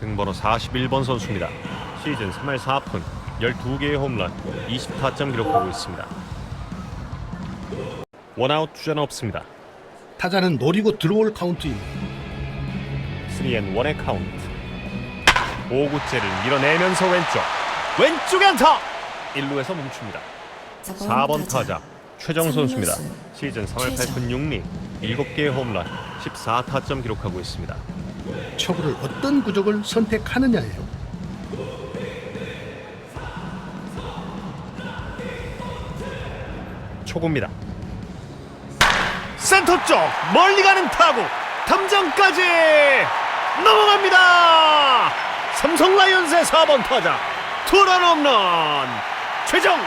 등번호 41번 선수입니다. 시즌 3할 4푼 12개의 홈런 20타점 기록하고 있습니다. 원아웃 주자는 없습니다. 타자는 노리고 들어올 카운트입니다. 3앤 1의 카운트 5구째를 밀어내면서 왼쪽 왼쪽에 안타 1루에서 멈춥니다 4번 타자 최정 선수입니다 시즌 3할 8푼 6리 7개의 홈런 14타점 기록하고 있습니다 초구를 어떤 구족을 선택하느냐예요. 초구입니다. 센터 쪽 멀리 가는 타구 담장까지 넘어갑니다. 삼성 라이온즈의 4번 타자 투런 홈런 최정